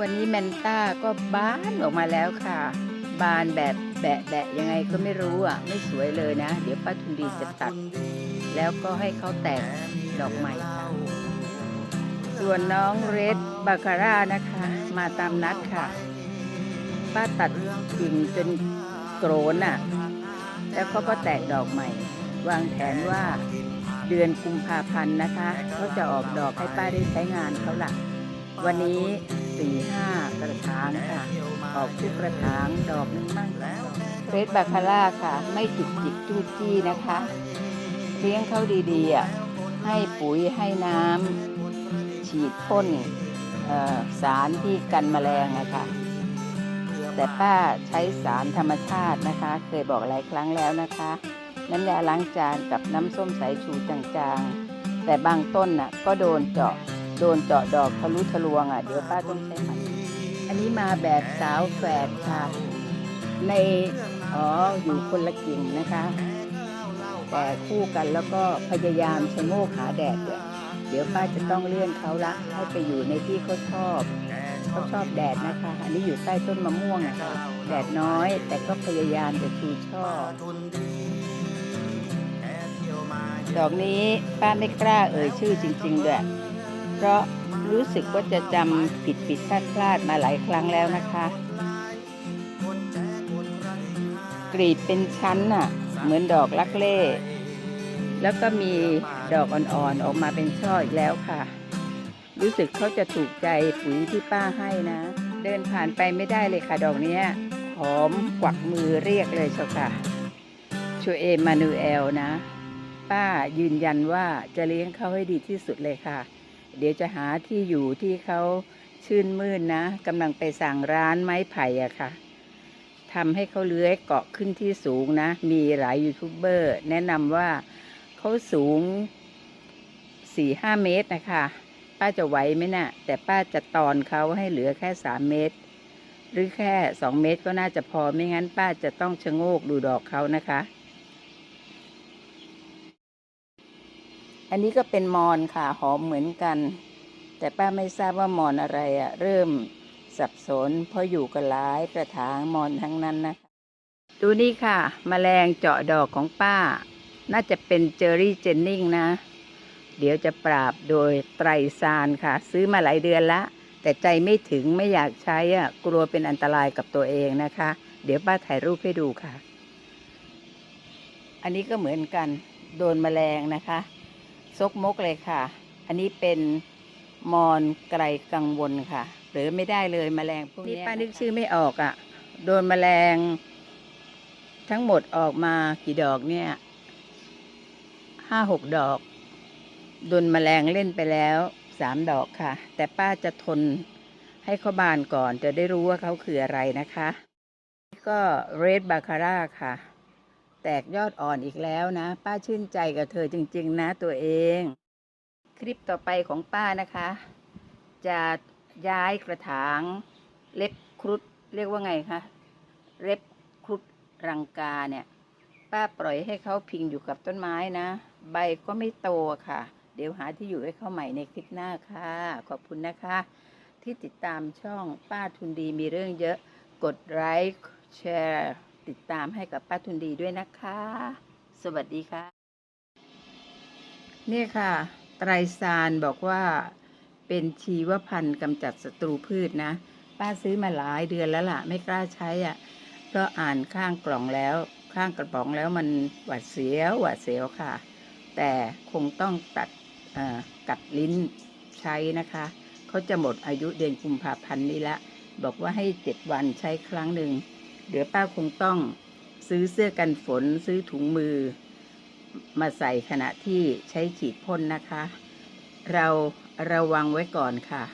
วันนี้แมนต้าก็บานออกมาแล้วค่ะ บานแบบแบะแบะยังไงก็ไม่รู้อะ ไม่สวยเลยนะ เดี๋ยวป้าทุนดีจะตัด แล้วก็ให้เขาแตกดอกใหม่ค่ะ ส่วนน้องเรดบาคาร่านะคะ มาตามนัดค่ะ ป้าตัดกิ่งจนโกรนอะ แล้วเขาก็แตกดอกใหม่ วางแผนว่าเดือนกุมภาพันธ์นะคะเขาจะออกดอกให้ป้าได้ใช้งานเขาละวันนี้ สี่ห้ากระถางค่ะออกทุกกระถางดอกนึงมั่งเรดบาคาร่าค่ะ ไม่จุกจิกจู้จี้นะคะ เลี้ยงเขาดีๆอะให้ปุ๋ยให้น้ำฉีดพ่นสารที่กันแมลงนะคะแต่ป้าใช้สารธรรมชาตินะคะ เคยบอกหลายครั้งแล้วนะคะ น้ำยาล้างจานกับน้ำส้มสายชูจางๆ แต่บางต้นน่ะก็โดนเจาะ โดนเจาะดอกทะลุทะลวงอะเดี๋ยวป้าต้องใช้มันอันนี้มาแบบสาวแฝดค่ะ ในอ๋ออยู่คนละกิ่งนะคะ แต่คู่กันแล้วก็พยายามชะโงกหาแดดด้วยเดี๋ยวป้าจะต้องเลื่อนเขาละให้ไปอยู่ในที่เขาชอบเขาชอบแดดนะคะ อันนี้อยู่ใต้ต้นมะม่วงนะคะแดดน้อย แต่ก็พยายามจะชูช่อดอกนี้ป้าไม่กล้าเอ่ยชื่อจริงๆด้วย เพราะรู้สึกว่าจะจำผิดผิดพลาดพลาดมาหลายครั้งแล้วนะคะ กรีดเป็นชั้นน่ะ เหมือนดอกลักเล่ แล้วก็มีดอกอ่อนๆออกมาเป็นช่ออีกแล้วค่ะ รู้สึกเขาจะถูกใจปุ๋ยที่ป้าให้นะ เดินผ่านไปไม่ได้เลยค่ะ ดอกเนี้ยหอมกวักมือเรียกเลยเจ้าค่ะชูเอมานูเอลนะ ป้ายืนยันว่าจะเลี้ยงเขาให้ดีที่สุดเลยค่ะ เดี๋ยวจะหาที่อยู่ที่เขาชื่นมื่นนะกำลังไปสั่งร้านไม้ไผ่อะค่ะทำให้เขาเลื้อยเกาะขึ้นที่สูงนะ มีหลายยูทูบเบอร์แนะนำว่าเขาสูงสี่ห้าเมตรนะคะ ป้าจะไหวไหมนะ่ะ แต่ป้าจะตอนเขาให้เหลือแค่สามเมตร หรือแค่สองเมตรก็น่าจะพอไม่งั้นป้าจะต้องชะโงกดูดอกเขานะคะ อันนี้ก็เป็นมอนค่ะหอมเหมือนกัน แต่ป้าไม่ทราบว่ามอนอะไรอะเริ่มสับสน เพราะอยู่กันหลายกระถางมอนทั้งนั้นนะคะดูนี่ค่ะมแมลงเจาะดอกของป้า น่าจะเป็นเจอรี่เจนนิงนะ เดี๋ยวจะปราบโดยไตรซานค่ะ ซื้อมาหลายเดือนละ แต่ใจไม่ถึงไม่อยากใช้อะกลัวเป็นอันตรายกับตัวเองนะคะ เดี๋ยวป้าถ่ายรูปให้ดูค่ะ อันนี้ก็เหมือนกันโดนแมลงนะคะ ซกมกเลยค่ะ อันนี้เป็นมอนไกรกังวลค่ะ หรือไม่ได้เลยแมลงพวกนี้ป้านึกชื่อไม่ออกอะ่ะ โดนแมลง ทั้งหมดออกมากี่ดอกเนี่ยห้าหกดอก โดนแมลงเล่นไปแล้วสามดอกค่ะ แต่ป้าจะทนให้เขาบานก่อนจะได้รู้ว่าเขาคืออะไรนะคะ ก็เรดบาคาร่าค่ะ แตกยอดอ่อนอีกแล้วนะ ป้าชื่นใจกับเธอจริง ๆ นะตัวเอง คลิปต่อไปของป้านะคะ จะย้ายกระถาง เล็บครุฑเรียกว่าไงคะเล็บครุฑรังกาเนี่ย ป้าปล่อยให้เขาพิงอยู่กับต้นไม้นะ ใบก็ไม่โตค่ะ เดี๋ยวหาที่อยู่ให้เขาใหม่ในคลิปหน้าค่ะ ขอบคุณนะคะ ที่ติดตามช่องป้าทุนดีมีเรื่องเยอะ กดไลค์แชร์ ติดตามให้กับป้าทุนดีด้วยนะคะ สวัสดีค่ะ นี่ค่ะ ไตรซานบอกว่าเป็นชีวพันธุ์กำจัดศัตรูพืชนะ ป้าซื้อมาหลายเดือนแล้วล่ะ ไม่กล้าใช้อะเพราะอ่านข้างกล่องแล้ว ข้างกระป๋องแล้วมันหวาดเสียวหวาดเสียวค่ะ แต่คงต้องตัดอ่อกัดลิ้นใช้นะคะ เขาจะหมดอายุเดือนกุมภาพันธ์นี้ละ บอกว่าให้เจ็ดวันใช้ครั้งหนึ่ง เดี๋ยวป้าคงต้องซื้อเสื้อกันฝนซื้อถุงมือ มาใส่ขณะที่ใช้ฉีดพ่นนะคะ เราระวังไว้ก่อนค่ะ